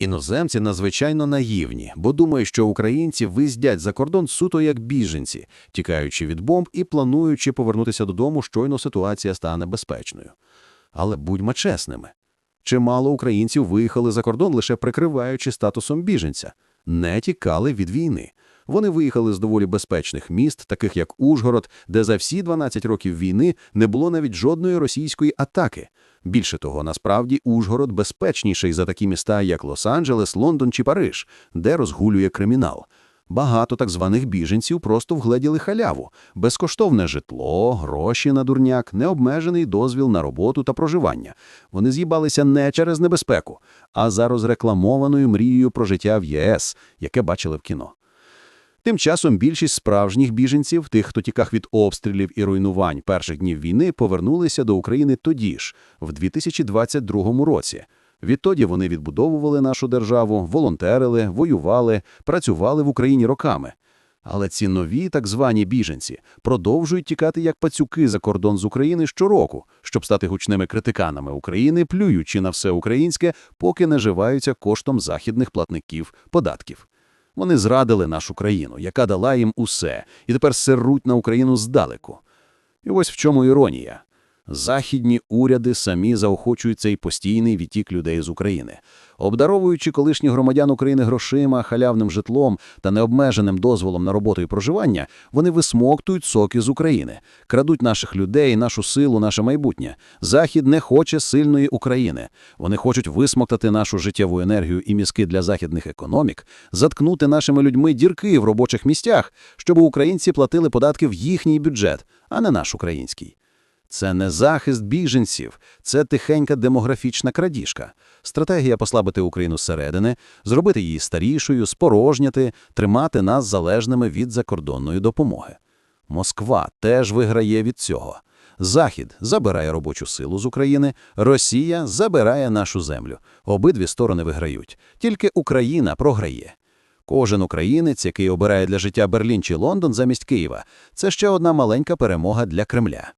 Іноземці надзвичайно наївні, бо думають, що українці виздять за кордон суто як біженці, тікаючи від бомб і плануючи повернутися додому, щойно ситуація стане безпечною. Але будьмо чесними. Чимало українців виїхали за кордон, лише прикриваючи статусом біженця, не тікали від війни. Вони виїхали з доволі безпечних міст, таких як Ужгород, де за всі 12 років війни не було навіть жодної російської атаки. Більше того, насправді Ужгород безпечніший за такі міста, як Лос-Анджелес, Лондон чи Париж, де розгулює кримінал. Багато так званих біженців просто вгледіли халяву, безкоштовне житло, гроші на дурняк, необмежений дозвіл на роботу та проживання. Вони з'їбалися не через небезпеку, а за розрекламованою мрією про життя в ЄС, яке бачили в кіно. Тим часом більшість справжніх біженців, тих, хто тікав від обстрілів і руйнувань перших днів війни, повернулися до України тоді ж, в 2022 році. Відтоді вони відбудовували нашу державу, волонтерили, воювали, працювали в Україні роками. Але ці нові так звані біженці продовжують тікати як пацюки за кордон з України щороку, щоб стати гучними критиканами України, плюючи на все українське, поки наживаються коштом західних платників податків. Вони зрадили нашу країну, яка дала їм усе, і тепер сируть на Україну здалеку. І ось в чому іронія. Західні уряди самі заохочують цей постійний відтік людей з України. Обдаровуючи колишніх громадян України грошима, халявним житлом та необмеженим дозволом на роботу і проживання, вони висмоктують соки з України, крадуть наших людей, нашу силу, наше майбутнє. Захід не хоче сильної України. Вони хочуть висмоктати нашу життєву енергію і мізки для західних економік, заткнути нашими людьми дірки в робочих місцях, щоб українці платили податки в їхній бюджет, а не наш український. Це не захист біженців, це тихенька демографічна крадіжка. Стратегія послабити Україну зсередини, зробити її старішою, спорожняти, тримати нас залежними від закордонної допомоги. Москва теж виграє від цього. Захід забирає робочу силу з України, Росія забирає нашу землю. Обидві сторони виграють. Тільки Україна програє. Кожен українець, який обирає для життя Берлін чи Лондон замість Києва, це ще одна маленька перемога для Кремля.